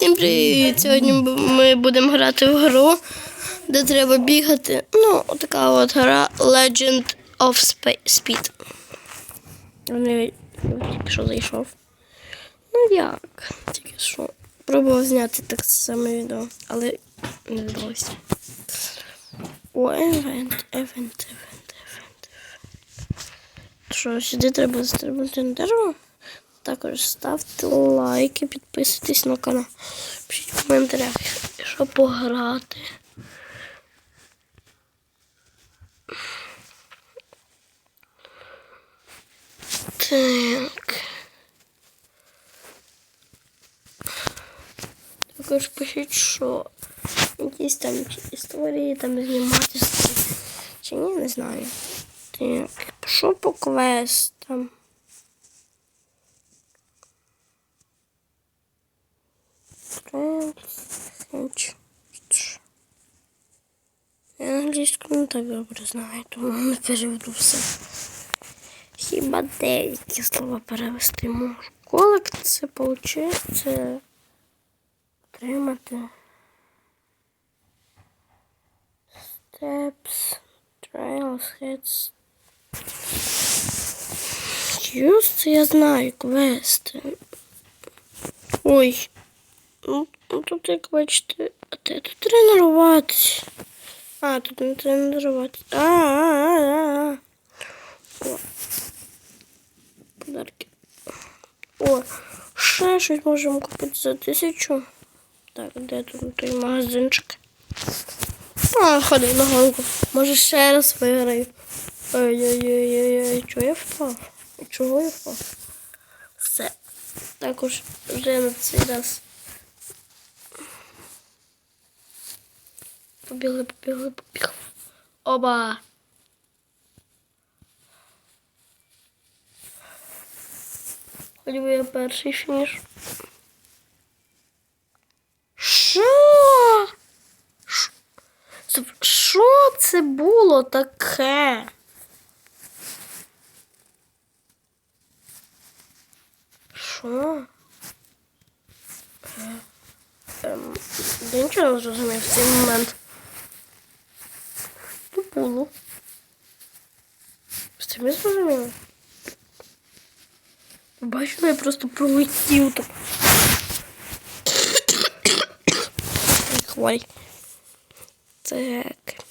Всім привіт! Сьогодні ми будемо грати в гру, де треба бігати. Ну, така от гра Legend of Speed. Що зайшов. Ну як? Тільки що. Пробував зняти так саме відео, але не вдалося. О, евент, евент, евент, евент. Що, сюди треба застрибнути на дерево? Також ставте лайки, підписуйтесь на канал. Пишіть в коментарях, що пограти. Так. Також пишіть, що якісь там історії там знімати чи ні, не знаю. Так, що по квестам? Я англійську не так добре знаю, тому не переведу все. Хіба деякі слова перевести можу. Колик це получається отримати. Steps, trails, hits. Юз, це я знаю, квести. Ой, ну, тут, як бачите, а де тут тренуватися? А, тут не тренуватися. А, а, а, а. О. Подарки. О, ще щось можемо купити за тисячу. Так, де тут той магазинчик? А, ходи на гонку. Може ще раз виграю. Ой-ой-ой-ой, чого я впав? Чого я впав? Все. Також вже на цей раз. Побігли, побігли, побігли. Оба. Хоч би я перший фініш. Що? Що це було таке? Що? Е, Ем, я нічого не зрозумів в цей момент. Було. З цим я зрозуміла. Бачу, я просто пролетів так. Хворий. Так.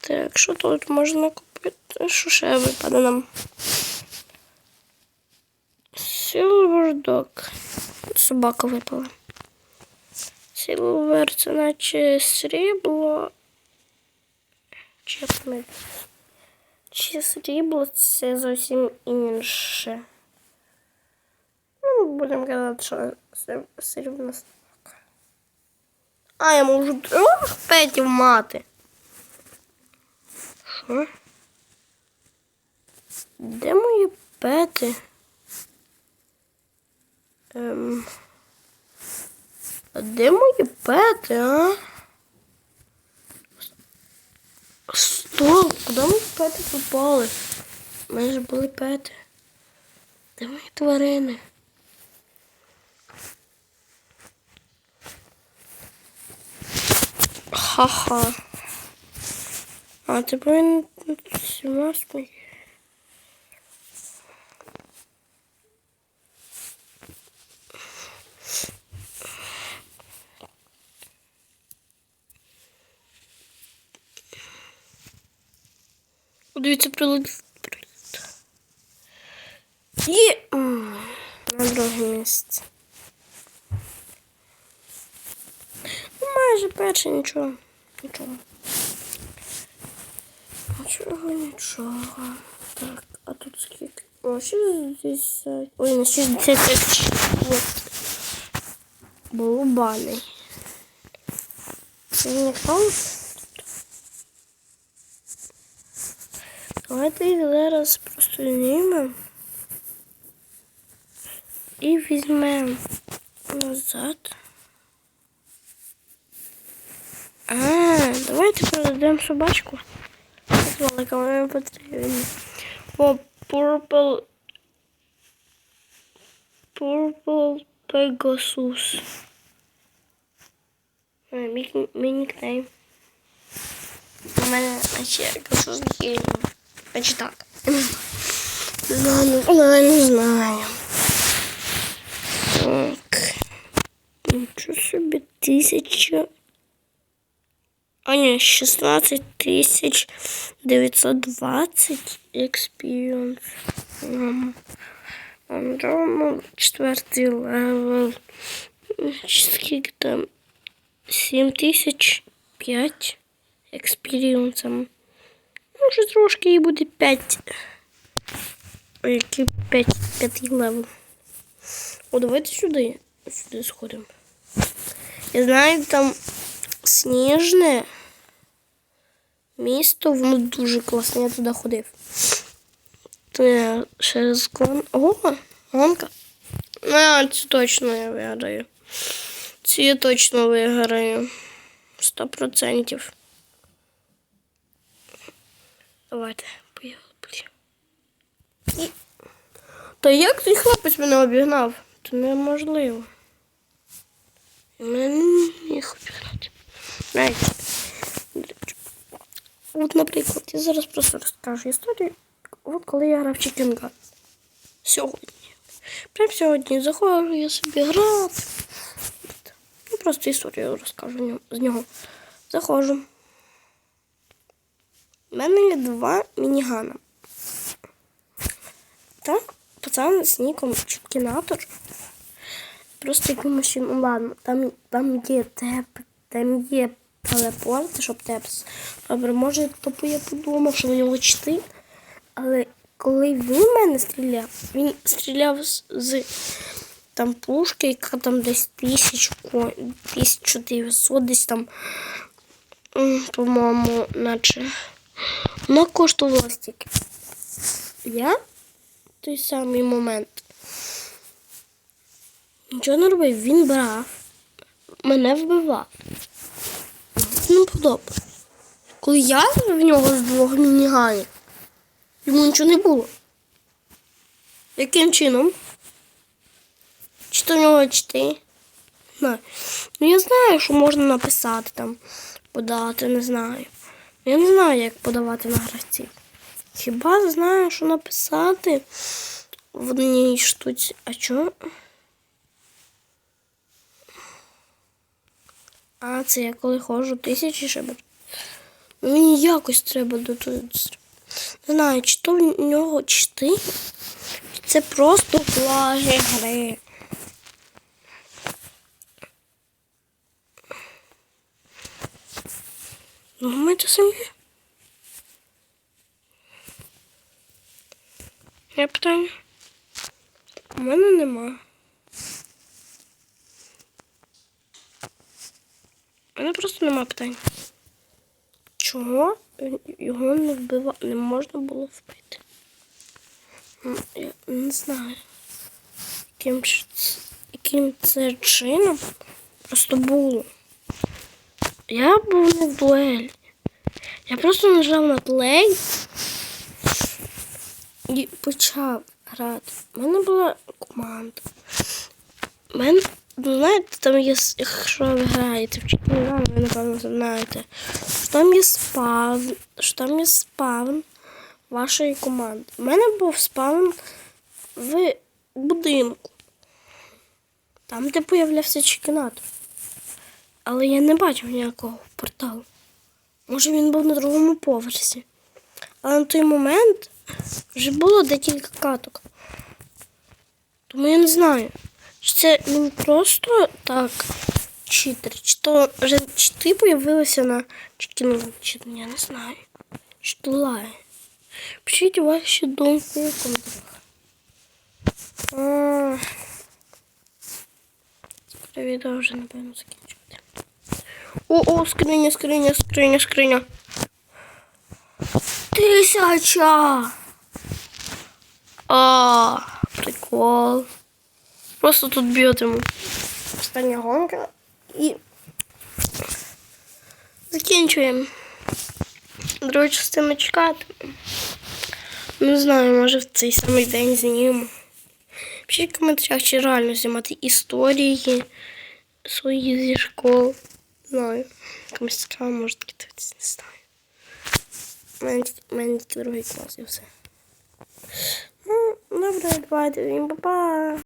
Так, що тут можна купити? Що ще випаде нам? Silver Dog. Собака випала. Silver це наче срібло. Чи Чи срібло це зовсім інше. Ну, будемо казати, що срібна собака. А, я можу трьох петів мати. Що? Де мої пети? Ем... А де мої пети, а? Стоп, куди мої пети попали? У мене ж були пети. Де мої тварини? Ха-ха. А ти повинен всіма сміяти. Дивіться, прилетів. М, на друге місце. Ну, майже перше нічого. Нічого. Нічого, нічого. Так, а тут скільки? О, 60. Ой, на 60. Вот. Голубаний. Це не хаос? Давайте їх зараз просто знімемо і візьмемо назад. А, давайте продадемо собачку. Велика вона потрібна. О, Purple Purple Pegasus. Мій, нікнейм. У мене ще Pegasus Геліум. Значить так. Не знаю, не знаю, не знаю. Так. Нічого собі тисяча. А ні, 16 тисяч 920 experience. Ем, Андромо, четвертий левел. Скільки там? 7 тисяч 5 експіріонсом. Може трошки і буде 5. Ой, Який 5, 5 левел. О, давайте сюди. Сюди сходимо. Я знаю, там сніжне місто, воно дуже класне, я туди ходив. То я ще з гон... О, гонка. А, це точно я виграю. Це я точно виграю. Сто процентів. Давайте, поїхали. І... Та як цей хлопець мене обігнав? Це неможливо. Мене не міг обігнати. От, наприклад, я зараз просто розкажу історію. От коли я грав Chicken Сьогодні. Прямо сьогодні заходжу, я собі грати. Ну, просто історію розкажу з нього. Заходжу. У мене є два мінігана. Та пацан з ніком Чіткінатор. Просто якимось чином, ладно, там, там є теп, там є телепорт, щоб тепс. Добре, може, тобто я подумав, що в нього чти. Але коли він в мене стріляв, він стріляв з, з там пушки, яка там десь тисяч, 1900, десь там, по-моєму, наче. Вона коштувала стільки. Я той самий момент. Нічого не робив, він брав, мене вбивав. Не подобається. Коли я в нього з двох мініганів, йому нічого не було. Яким чином? Чи то в нього чти? Знаю. Ну я знаю, що можна написати там, подати, не знаю. Я не знаю, як подавати на гравців. Хіба знаю, що написати в одній штуці. А чого? А, це я коли ходжу тисячі шибер. Мені якось треба до того. Не знаю, чи то в нього чти, чи це просто плаги гри. Ми це самі. Є питання? У мене нема. У мене просто нема питань. Чого його не вбива... не можна було вбити? Я не знаю. Яким, яким це чином просто було. Я був не в дуелі. Я просто нажав на плей і почав грати. У мене була команда. У мене, ну, знаєте, там є, якщо ви граєте в Чікінган, ви напевно знаєте, що там є спавн, що там є спавн вашої команди. У мене був спавн в будинку. Там, де появлявся чекінатор. Але я не бачив ніякого порталу. Може він був на другому поверсі. Але на той момент вже було декілька каток. Тому я не знаю, чи це він просто так читер, чи то вже чити появилися на чекіну, чи я не знаю. Чи то лає. Пишіть ваші думки в коментарях. Скоро відео вже, напевно, закінчувати. О, о, скриня, скриня, скриня, скриня. Тисяча. А, прикол. Просто тут б'єтиму. Остання гонка і закінчуємо. Другу частину чекати. Не знаю, може в цей самий день знімемо. Пишіть в коментарях, чи реально знімати історії свої зі школ. Знаю. Комусь цікаво, може таки дивитися, не знаю. У мене, мене другий клас і все. Ну, добре, давайте, па-па.